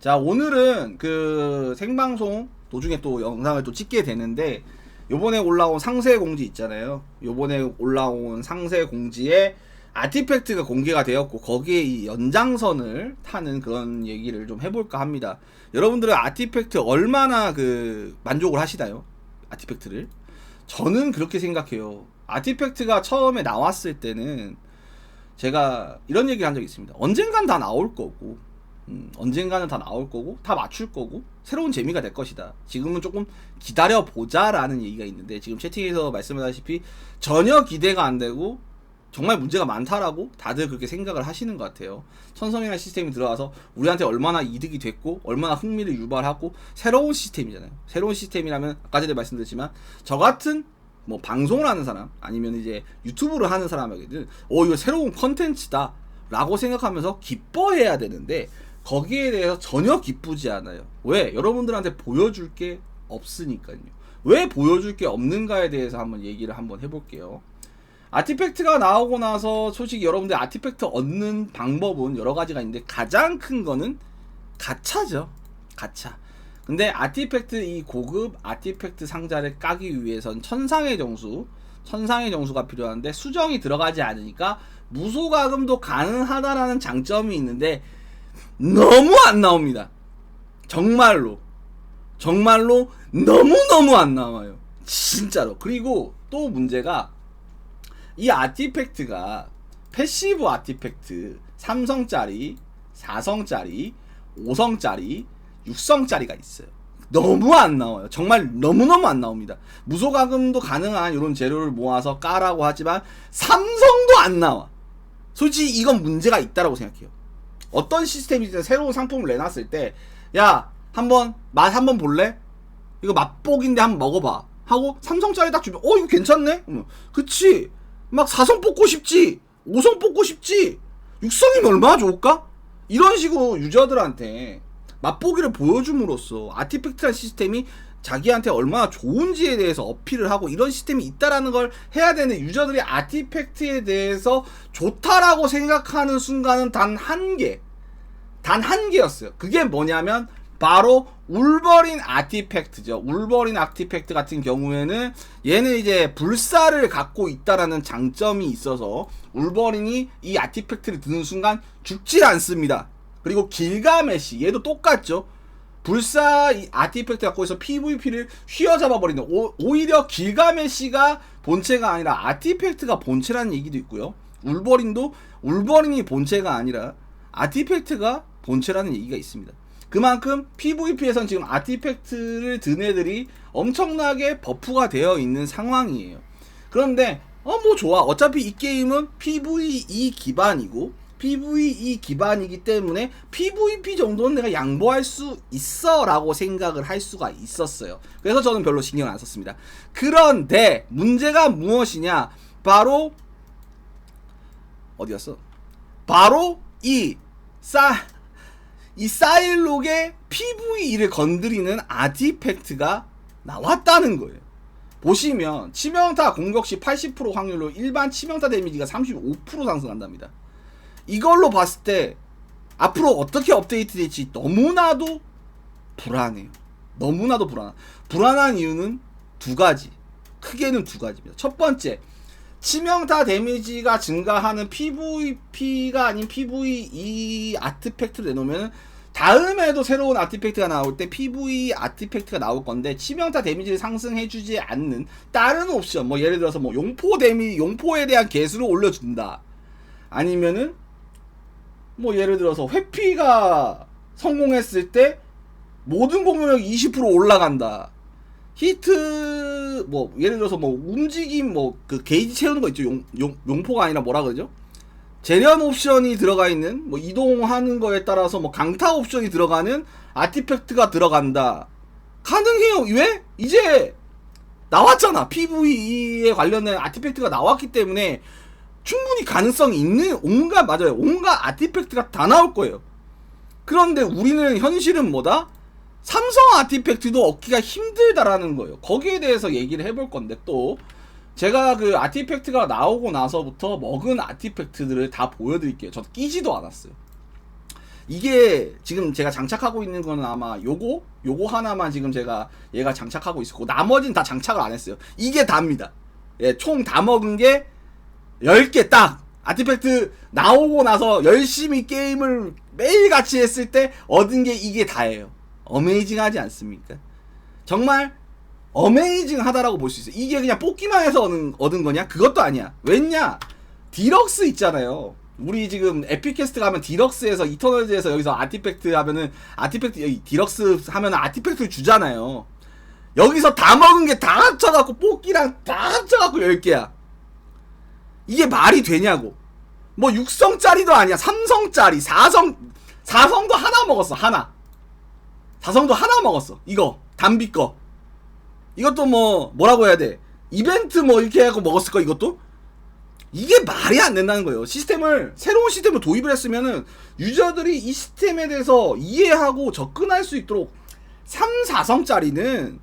자 오늘은 그 생방송 도중에 또 영상을 또 찍게 되는데 요번에 올라온 상세 공지 있잖아요. 요번에 올라온 상세 공지에 아티팩트가 공개가 되었고 거기에 이 연장선을 타는 그런 얘기를 좀 해볼까 합니다. 여러분들은 아티팩트 얼마나 그 만족을 하시나요? 아티팩트를? 저는 그렇게 생각해요. 아티팩트가 처음에 나왔을 때는 제가 이런 얘기를 한 적이 있습니다. 언젠간 다 나올 거고, 음, 언젠가는 다 나올 거고, 다 맞출 거고, 새로운 재미가 될 것이다. 지금은 조금 기다려 보자라는 얘기가 있는데 지금 채팅에서 말씀하다시피 전혀 기대가 안 되고 정말 문제가 많다라고 다들 그렇게 생각을 하시는 것 같아요. 천성이라는 시스템이 들어와서 우리한테 얼마나 이득이 됐고 얼마나 흥미를 유발하고 새로운 시스템이잖아요. 새로운 시스템이라면 아까 전에 말씀드렸지만 저 같은 뭐 방송을 하는 사람 아니면 이제 유튜브를 하는 사람에게는 어 이거 새로운 컨텐츠다 라고 생각하면서 기뻐해야 되는데 거기에 대해서 전혀 기쁘지 않아요. 왜? 여러분들한테 보여줄 게 없으니까요. 왜 보여줄 게 없는가에 대해서 한번 얘기를 한번 해볼게요. 아티팩트가 나오고 나서 솔직히 여러분들 아티팩트 얻는 방법은 여러 가지가 있는데 가장 큰 거는 가차죠. 가차. 근데 아티팩트 이 고급 아티팩트 상자를 까기 위해선 천상의 정수, 천상의 정수가 필요한데 수정이 들어가지 않으니까 무소가금도 가능하다라는 장점이 있는데 너무 안 나옵니다. 정말로. 정말로 너무너무 안 나와요. 진짜로. 그리고 또 문제가 이 아티팩트가 패시브 아티팩트 3성짜리, 4성짜리, 5성짜리, 6성짜리가 있어요. 너무 안 나와요. 정말 너무너무 안 나옵니다. 무소가금도 가능한 이런 재료를 모아서 까라고 하지만 삼성도 안 나와. 솔직히 이건 문제가 있다라고 생각해요. 어떤 시스템이든 새로운 상품을 내놨을 때, 야, 한번, 맛 한번 볼래? 이거 맛보기인데 한번 먹어봐. 하고, 삼성짜리 딱 주면, 어, 이거 괜찮네? 어, 그치. 막 사성 뽑고 싶지. 오성 뽑고 싶지. 육성이면 얼마나 좋을까? 이런 식으로 유저들한테 맛보기를 보여줌으로써 아티팩트란 시스템이 자기한테 얼마나 좋은지에 대해서 어필을 하고 이런 시스템이 있다라는 걸 해야 되는 유저들이 아티팩트에 대해서 좋다라고 생각하는 순간은 단 한 개. 단 한 개였어요. 그게 뭐냐면 바로 울버린 아티팩트죠. 울버린 아티팩트 같은 경우에는 얘는 이제 불사를 갖고 있다라는 장점이 있어서 울버린이 이 아티팩트를 드는 순간 죽질 않습니다. 그리고 길가메시 얘도 똑같죠. 불사 이 아티팩트 갖고 있어 PVP를 휘어잡아 버리는 오히려 길가메시가 본체가 아니라 아티팩트가 본체라는 얘기도 있고요. 울버린도 울버린이 본체가 아니라 아티팩트가 본체라는 얘기가 있습니다. 그만큼 PVP에선 지금 아티팩트를 든 애들이 엄청나게 버프가 되어 있는 상황이에요. 그런데 어 뭐 좋아. 어차피 이 게임은 PVE 기반이고 PVE 기반이기 때문에 PVP 정도는 내가 양보할 수 있어 라고 생각을 할 수가 있었어요. 그래서 저는 별로 신경 안 썼습니다. 그런데 문제가 무엇이냐? 바로 어디였어? 바로 이 싸, 이 사일록의 PVE를 건드리는 아티팩트가 나왔다는 거예요. 보시면 치명타 공격 시 80% 확률로 일반 치명타 데미지가 35% 상승한답니다. 이걸로 봤을 때 앞으로 어떻게 업데이트 될지 너무나도 불안해요. 너무나도 불안. 불안한 이유는 두 가지. 크게는 두 가지입니다. 첫 번째, 치명타 데미지가 증가하는 PVP가 아닌 PVE 아티팩트를 내놓으면 다음에도 새로운 아티팩트가 나올 때 PVE 아티팩트가 나올 건데 치명타 데미지를 상승해주지 않는 다른 옵션 뭐 예를 들어서 뭐 용포 데미 용포에 대한 개수를 올려준다 아니면은 뭐 예를 들어서 회피가 성공했을 때 모든 공격력이 20% 올라간다. 히트 뭐 예를 들어서 뭐 움직임 뭐 그 게이지 채우는 거 있죠. 용, 용, 용포가 아니라 뭐라 그러죠? 재련 옵션이 들어가 있는 뭐 이동하는 거에 따라서 뭐 강타 옵션이 들어가는 아티팩트가 들어간다. 가능해요. 왜? 이제 나왔잖아. PVE에 관련된 아티팩트가 나왔기 때문에 충분히 가능성이 있는 온갖 맞아요 온갖 아티팩트가 다 나올 거예요 그런데 우리는 현실은 뭐다 삼성 아티팩트도 얻기가 힘들다라는 거예요. 거기에 대해서 얘기를 해볼 건데 또 제가 그 아티팩트가 나오고 나서부터 먹은 아티팩트들을 다 보여드릴게요. 저 끼지도 않았어요. 이게 지금 제가 장착하고 있는 거는 아마 요거 요거 하나만 지금 제가 얘가 장착하고 있었고 나머지는 다 장착을 안 했어요. 이게 답니다. 예, 총 다 먹은 게 10개 딱. 아티팩트 나오고 나서 열심히 게임을 매일같이 했을 때 얻은 게 이게 다예요. 어메이징 하지 않습니까? 정말 어메이징 하다라고 볼 수 있어요. 이게 그냥 뽑기만 해서 얻은, 얻은 거냐? 그것도 아니야. 왜냐? 디럭스 있잖아요. 우리 지금 에피캐스트 가면 디럭스에서 이터널즈에서 여기서 아티팩트 하면은 아티팩트 여기 디럭스 하면은 아티팩트를 주잖아요. 여기서 다 먹은 게 다 합쳐갖고 뽑기랑 다 합쳐갖고 10개야. 이게 말이 되냐고. 뭐 6성짜리도 아니야. 3성짜리, 4성, 4성도 하나 먹었어. 하나. 4성도 하나 먹었어. 이거. 담비 거. 이것도 뭐, 뭐라고 해야 돼. 이벤트 뭐 이렇게 하고 먹었을 거, 이것도? 이게 말이 안 된다는 거예요. 시스템을, 새로운 시스템을 도입을 했으면은, 유저들이 이 시스템에 대해서 이해하고 접근할 수 있도록 3, 4성짜리는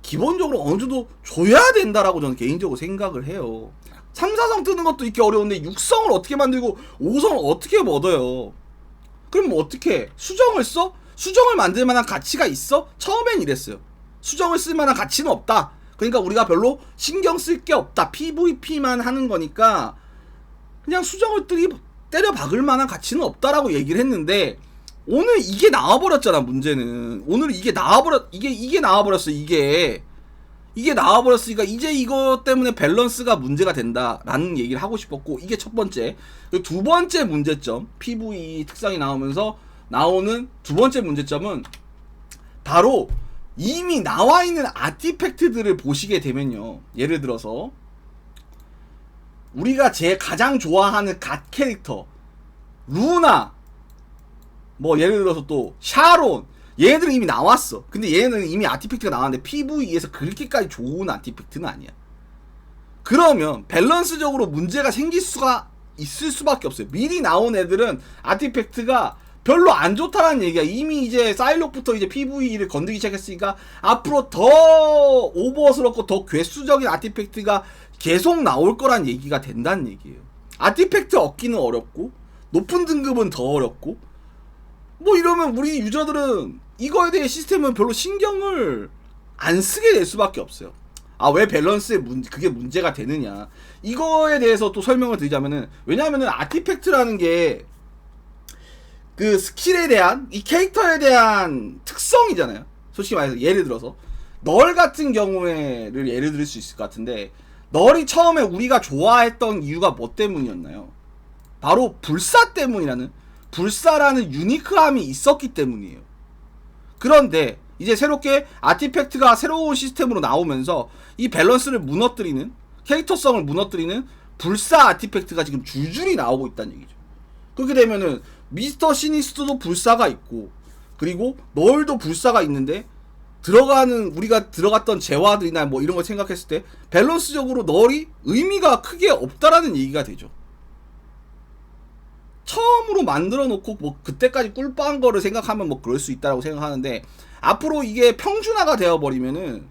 기본적으로 어느 정도 줘야 된다라고 저는 개인적으로 생각을 해요. 3, 4성 뜨는 것도 이렇게 어려운데 6성을 어떻게 만들고 5성을 어떻게 얻어요? 그럼 뭐 어떻게 수정을 써? 수정을 만들 만한 가치가 있어? 처음엔 이랬어요. 수정을 쓸 만한 가치는 없다. 그러니까 우리가 별로 신경 쓸 게 없다. PVP만 하는 거니까 그냥 수정을 뜨리, 때려 박을 만한 가치는 없다라고 얘기를 했는데 오늘 이게 나와버렸잖아 문제는 오늘 이게 나와버렸 이게 이게 나와버렸어 이게 이게 나와버렸으니까 이제 이거 때문에 밸런스가 문제가 된다라는 얘기를 하고 싶었고 이게 첫 번째. 그리고 두 번째 문제점 PVE 특성이 나오면서 나오는 두 번째 문제점은 바로 이미 나와 있는 아티팩트들을 보시게 되면요. 예를 들어서 우리가 제 가장 좋아하는 갓 캐릭터 루나. 뭐 예를 들어서 또 샤론 얘네들은 이미 나왔어. 근데 얘네는 이미 아티팩트가 나왔는데 PVE에서 그렇게까지 좋은 아티팩트는 아니야. 그러면 밸런스적으로 문제가 생길 수가 있을 수밖에 없어요. 미리 나온 애들은 아티팩트가 별로 안 좋다라는 얘기야. 이미 이제 사일록부터 이제 PVE를 건드기 시작했으니까 앞으로 더 오버스럽고 더 괴수적인 아티팩트가 계속 나올 거란 얘기가 된다는 얘기예요. 아티팩트 얻기는 어렵고 높은 등급은 더 어렵고 뭐 이러면 우리 유저들은 이거에 대해 시스템은 별로 신경을 안 쓰게 될 수밖에 없어요. 아 왜 밸런스에 문 그게 문제가 되느냐 이거에 대해서 또 설명을 드리자면은 왜냐하면은 아티팩트라는 게 그 스킬에 대한 이 캐릭터에 대한 특성이잖아요. 솔직히 말해서 예를 들어서 널 같은 경우에를 예를 들수 있을 것 같은데 널이 처음에 우리가 좋아했던 이유가 뭐 때문이었나요? 바로 불사 때문이라는 불사라는 유니크함이 있었기 때문이에요. 그런데 이제 새롭게 아티팩트가 새로운 시스템으로 나오면서 이 밸런스를 무너뜨리는 캐릭터성을 무너뜨리는 불사 아티팩트가 지금 줄줄이 나오고 있다는 얘기죠. 그렇게 되면은 미스터 시니스트도 불사가 있고 그리고 널도 불사가 있는데 들어가는 우리가 들어갔던 재화들이나 뭐 이런 걸 생각했을 때 밸런스적으로 널이 의미가 크게 없다라는 얘기가 되죠. 처음으로 만들어 놓고 뭐 그때까지 꿀빠한 거를 생각하면 뭐 그럴 수 있다라고 생각하는데 앞으로 이게 평준화가 되어 버리면은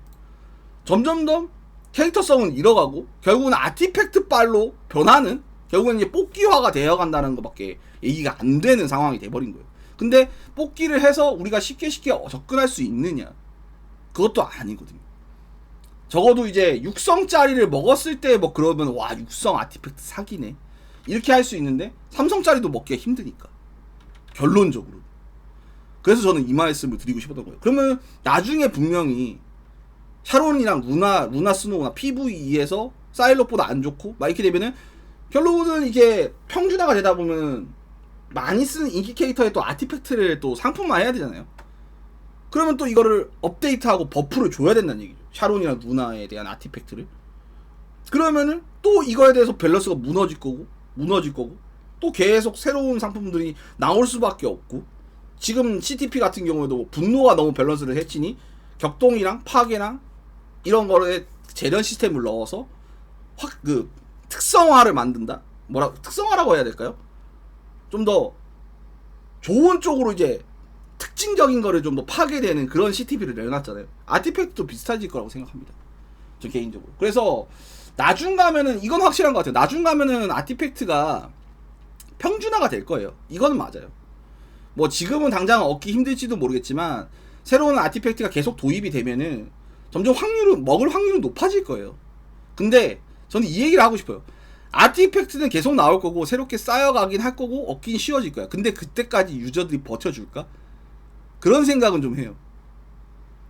점점 더 캐릭터성은 잃어가고 결국은 아티팩트 빨로 변하는 결국은 이제 뽑기화가 되어 간다는 것밖에 얘기가 안 되는 상황이 돼 버린 거예요. 근데 뽑기를 해서 우리가 쉽게 쉽게 접근할 수 있느냐? 그것도 아니거든요. 적어도 이제 육성짜리를 먹었을 때 뭐 그러면 와 육성 아티팩트 사기네. 이렇게 할 수 있는데 삼성짜리도 먹기가 힘드니까. 결론적으로. 그래서 저는 이 말씀을 드리고 싶었던 거예요. 그러면 나중에 분명히 샤론이랑 루나 루나 스노우나 PVE에서 사일럿보다 안 좋고 막 이렇게 되면은 결론은 이게 평준화가 되다 보면 많이 쓰는 인기 캐릭터의 또 아티팩트를 또 상품화해야 되잖아요. 그러면 또 이거를 업데이트하고 버프를 줘야 된다는 얘기죠. 샤론이랑 루나에 대한 아티팩트를. 그러면은 또 이거에 대해서 밸런스가 무너질 거고 무너질 거고 또 계속 새로운 상품들이 나올 수밖에 없고 지금 CTP 같은 경우에도 분노가 너무 밸런스를 해치니 격동이랑 파괴랑 이런 거에 재련 시스템을 넣어서 확 그 특성화를 만든다 뭐라 특성화라고 해야 될까요? 좀 더 좋은 쪽으로 이제 특징적인 거를 좀 더 파괴되는 그런 CTP를 내놨잖아요. 아티팩트도 비슷해질 거라고 생각합니다. 저 개인적으로. 그래서 나중 가면은 이건 확실한 것 같아요. 나중 가면은 아티팩트가 평준화가 될 거예요. 이건 맞아요. 뭐 지금은 당장 얻기 힘들지도 모르겠지만 새로운 아티팩트가 계속 도입이 되면은 점점 확률은 먹을 확률은 높아질 거예요. 근데 저는 이 얘기를 하고 싶어요. 아티팩트는 계속 나올 거고 새롭게 쌓여가긴 할 거고 얻긴 쉬워질 거야. 근데 그때까지 유저들이 버텨줄까? 그런 생각은 좀 해요.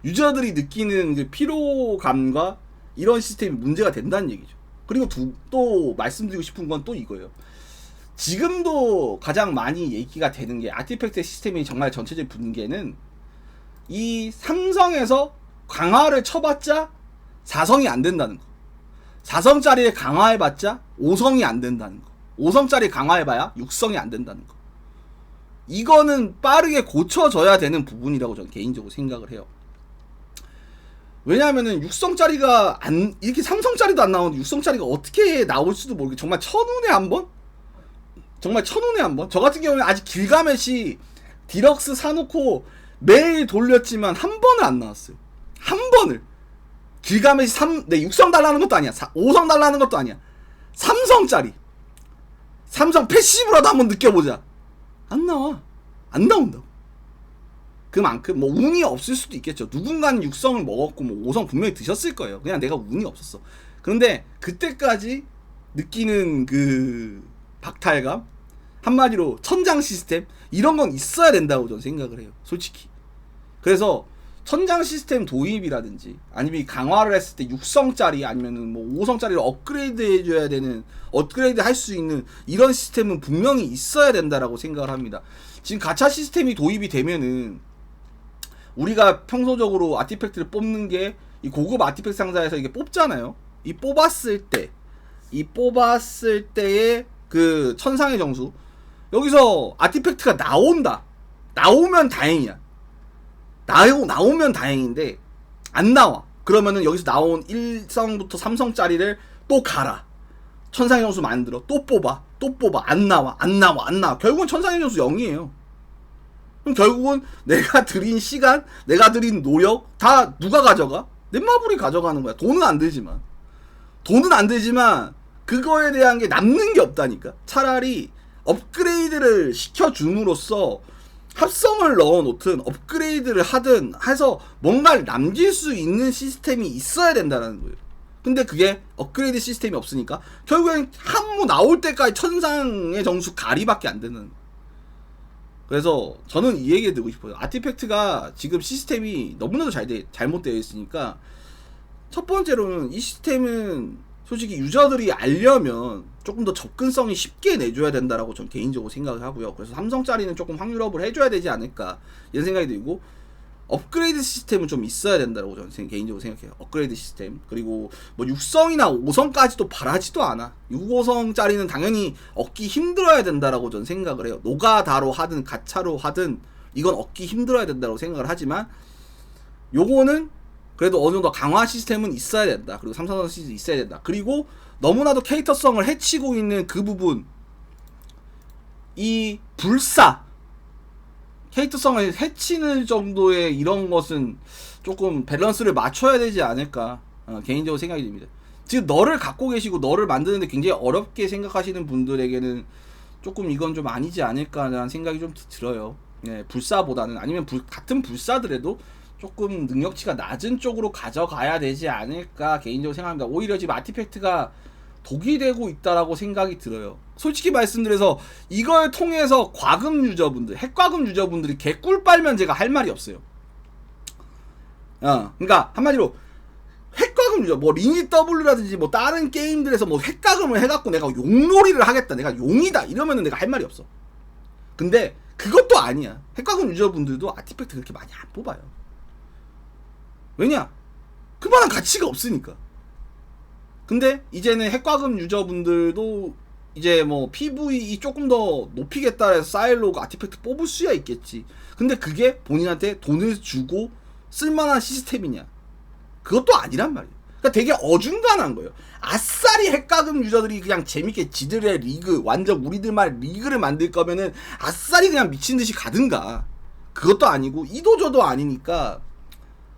유저들이 느끼는 그 피로감과 이런 시스템이 문제가 된다는 얘기죠. 그리고 두, 또 말씀드리고 싶은 건 또 이거예요. 지금도 가장 많이 얘기가 되는 게 아티팩트 시스템이 정말 전체적인 분계는 이 삼성에서 강화를 쳐봤자 4성이 안 된다는 거. 4성짜리를 강화해봤자 5성이 안 된다는 거. 5성짜리 강화해봐야 6성이 안 된다는 거. 이거는 빠르게 고쳐져야 되는 부분이라고 저는 개인적으로 생각을 해요. 왜냐하면은 6성짜리가 안 이렇게 3성짜리도 안 나오는데 6성짜리가 어떻게 나올지도 모르게 정말 천운에 한 번? 정말 천운에 한 번? 저 같은 경우는 아직 길가메시 디럭스 사놓고 매일 돌렸지만 한 번을 안 나왔어요. 한 번을. 길가메시 3, 네, 6성 달라는 것도 아니야. 5성 달라는 것도 아니야. 3성짜리. 삼성 패시브라도 한번 느껴보자. 안 나와. 안 나온다고. 그만큼 뭐 운이 없을 수도 있겠죠. 누군가는 육성을 먹었고 뭐 5성 분명히 드셨을 거예요. 그냥 내가 운이 없었어. 그런데 그때까지 느끼는 그 박탈감 한마디로 천장 시스템 이런 건 있어야 된다고 저는 생각을 해요. 솔직히. 그래서 천장 시스템 도입이라든지 아니면 이 강화를 했을 때 6성짜리 아니면은 뭐 5성짜리를 업그레이드 해줘야 되는 업그레이드 할 수 있는 이런 시스템은 분명히 있어야 된다라고 생각을 합니다. 지금 가차 시스템이 도입이 되면은 우리가 평소적으로 아티팩트를 뽑는 게 이 고급 아티팩트 상자에서 이게 뽑잖아요. 이 뽑았을 때, 이 뽑았을 때의 그 천상의 정수. 여기서 아티팩트가 나온다. 나오면 다행이야. 나오, 나오면 다행인데, 안 나와. 그러면은 여기서 나온 1성부터 3성짜리를 또 갈아. 천상의 정수 만들어. 또 뽑아. 또 뽑아. 안 나와. 안 나와. 안 나와. 결국은 천상의 정수 0이에요. 그럼 결국은 내가 들인 시간, 내가 들인 노력 다 누가 가져가? 넷마블이 가져가는 거야. 돈은 안 들지만. 돈은 안 들지만 그거에 대한 게 남는 게 없다니까. 차라리 업그레이드를 시켜줌으로써 합성을 넣어 놓든 업그레이드를 하든 해서 뭔가를 남길 수 있는 시스템이 있어야 된다는 거예요. 근데 그게 업그레이드 시스템이 없으니까 결국엔 한무 나올 때까지 천상의 정수 가리밖에 안 되는 그래서 저는 이 얘기 드리고 싶어요. 아티팩트가 지금 시스템이 너무나도 잘 돼, 잘못되어 있으니까 첫 번째로는 이 시스템은 솔직히 유저들이 알려면 조금 더 접근성이 쉽게 내줘야 된다라고 전 개인적으로 생각을 하고요. 그래서 삼성짜리는 조금 확률업을 해줘야 되지 않을까 이런 생각이 들고 업그레이드 시스템은 좀 있어야 된다고 저는 생- 개인적으로 생각해요. 업그레이드 시스템. 그리고 뭐 6성이나 5성까지도 바라지도 않아. 6, 5성짜리는 당연히 얻기 힘들어야 된다라고 저는 생각을 해요. 노가다로 하든 가차로 하든 이건 얻기 힘들어야 된다고 생각을 하지만 요거는 그래도 어느 정도 강화 시스템은 있어야 된다. 그리고 삼성전 시스템 있어야 된다. 그리고 너무나도 캐릭터성을 해치고 있는 그 부분 이 불사 캐릭터성을 해치는 정도의 이런 것은 조금 밸런스를 맞춰야 되지 않을까 어, 개인적으로 생각이 듭니다. 지금 너를 갖고 계시고 너를 만드는데 굉장히 어렵게 생각하시는 분들에게는 조금 이건 좀 아니지 않을까라는 생각이 좀 드- 들어요. 예, 불사보다는 아니면 불- 같은 불사더라도 조금 능력치가 낮은 쪽으로 가져가야 되지 않을까 개인적으로 생각합니다. 오히려 지금 아티팩트가 독이 되고 있다라고 생각이 들어요. 솔직히 말씀드려서 이걸 통해서 과금 유저분들, 핵과금 유저분들이 개꿀 빨면 제가 할 말이 없어요. 어, 그러니까 한마디로 핵과금 유저, 뭐 리니 W라든지 뭐 다른 게임들에서 뭐 핵과금을 해갖고 내가 용놀이를 하겠다, 내가 용이다 이러면은 내가 할 말이 없어. 근데 그것도 아니야. 핵과금 유저분들도 아티팩트 그렇게 많이 안 뽑아요. 왜냐? 그만한 가치가 없으니까. 근데 이제는 핵과금 유저분들도 이제 뭐 PVE 조금 더 높이겠다 해서 사일로그 아티팩트 뽑을 수야 있겠지. 근데 그게 본인한테 돈을 주고 쓸만한 시스템이냐? 그것도 아니란 말이에요. 그러니까 되게 어중간한 거예요. 아싸리 핵과금 유저들이 그냥 재밌게 지들의 리그, 완전 우리들만 리그를 만들 거면은 아싸리 그냥 미친 듯이 가든가. 그것도 아니고 이도저도 아니니까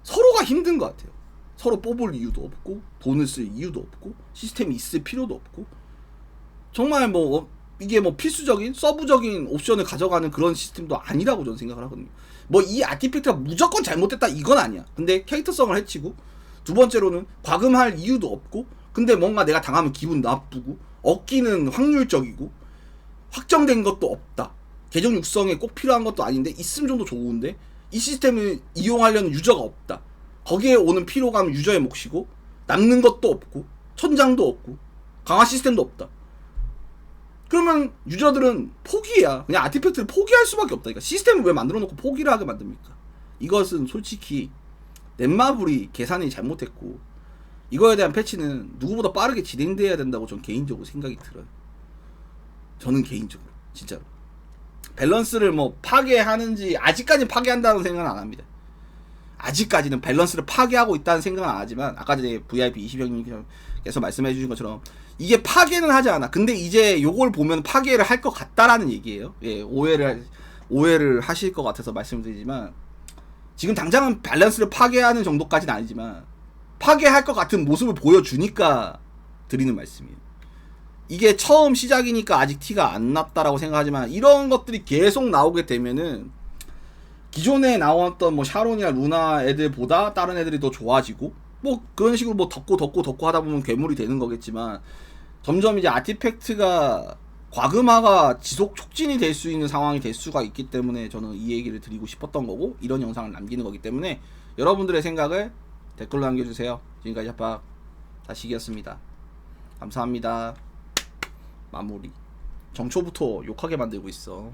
서로가 힘든 것 같아요. 서로 뽑을 이유도 없고 돈을 쓸 이유도 없고 시스템이 있을 필요도 없고 정말 뭐 어, 이게 뭐 필수적인 서브적인 옵션을 가져가는 그런 시스템도 아니라고 저는 생각을 하거든요. 뭐 이 아티팩트가 무조건 잘못됐다 이건 아니야. 근데 캐릭터성을 해치고 두 번째로는 과금할 이유도 없고 근데 뭔가 내가 당하면 기분 나쁘고 얻기는 확률적이고 확정된 것도 없다. 계정 육성에 꼭 필요한 것도 아닌데 좀더 좋은데 이 시스템을 이용하려는 유저가 없다. 거기에 오는 피로감은 유저의 몫이고 남는 것도 없고 천장도 없고 강화 시스템도 없다. 그러면 유저들은 포기야. 그냥 아티팩트를 포기할 수밖에 없다. 그러니까 시스템을 왜 만들어 놓고 포기를 하게 만듭니까? 이것은 솔직히 넷마블이 계산이 잘못했고 이거에 대한 패치는 누구보다 빠르게 진행돼야 된다고 전 개인적으로 생각이 들어요. 저는 개인적으로 진짜로 밸런스를 뭐 파괴하는지 아직까지 파괴한다는 생각은 안 합니다. 아직까지는 밸런스를 파괴하고 있다는 생각은 안 하지만 아까 전에 VIP 20형님께서 말씀해 주신 것처럼 이게 파괴는 하지 않아. 근데 이제 요걸 보면 파괴를 할 것 같다라는 얘기예요. 예, 오해를 오해를 하실 것 같아서 말씀드리지만 지금 당장은 밸런스를 파괴하는 정도까지는 아니지만 파괴할 것 같은 모습을 보여주니까 드리는 말씀이에요. 이게 처음 시작이니까 아직 티가 안 났다라고 생각하지만 이런 것들이 계속 나오게 되면은 기존에 나왔던 뭐 샤론이나 루나 애들보다 다른 애들이 더 좋아지고 뭐 그런 식으로 뭐 덮고 덮고 덮고 하다 보면 괴물이 되는 거겠지만 점점 이제 아티팩트가 과금화가 지속 촉진이 될 수 있는 상황이 될 수가 있기 때문에 저는 이 얘기를 드리고 싶었던 거고 이런 영상을 남기는 거기 때문에 여러분들의 생각을 댓글로 남겨주세요. 지금까지 합박 다시기였습니다. 감사합니다. 마무리. 정초부터 욕하게 만들고 있어.